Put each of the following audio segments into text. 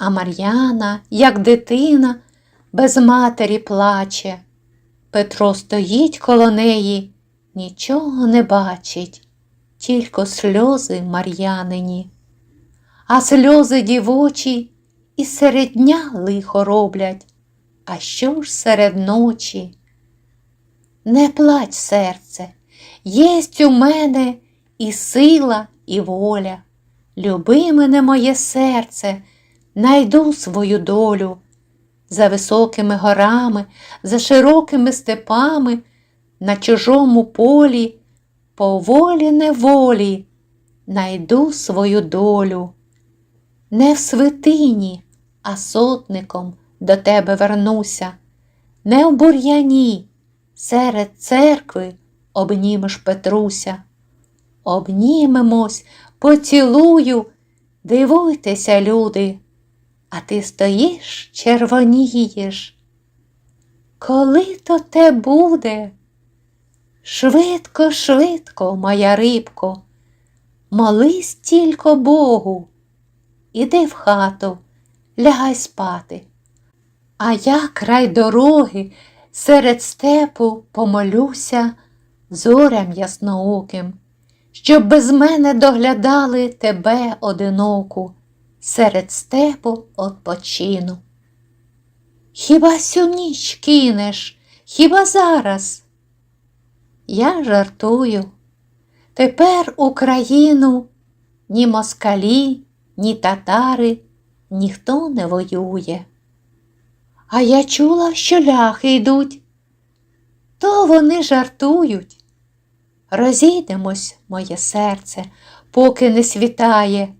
А Мар'яна, як дитина, без матері плаче. Петро стоїть коло неї, нічого не бачить, тільки сльози Мар'янині. А сльози дівочі і серед дня лихо роблять, а що ж серед ночі? Не плач, серце, єсть у мене і сила, і воля. Люби мене, моє серце, найду свою долю. За високими горами, за широкими степами, на чужому полі, по волі неволі, найду свою долю. Не в святині, а сотником до тебе вернуся, не в бур'яні, серед церкви обнімеш Петруся. Обнімемось, поцілую, дивуйтеся, люди, а ти стоїш, червонієш. Коли то те буде? Швидко, швидко, моя рибко, молись тільки Богу, іди в хату, лягай спати. А я край дороги серед степу помолюся зорям яснооким, щоб без мене доглядали тебе одиноку, серед степу отпочину. Хіба сю ніч кинеш, хіба зараз? Я жартую. Тепер Україну ні москалі, ні татари ніхто не воює. А я чула, що ляхи йдуть, то вони жартують. Розійдемось, моє серце, поки не світає,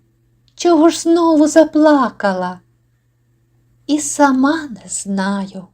чого ж знову заплакала? І сама не знаю.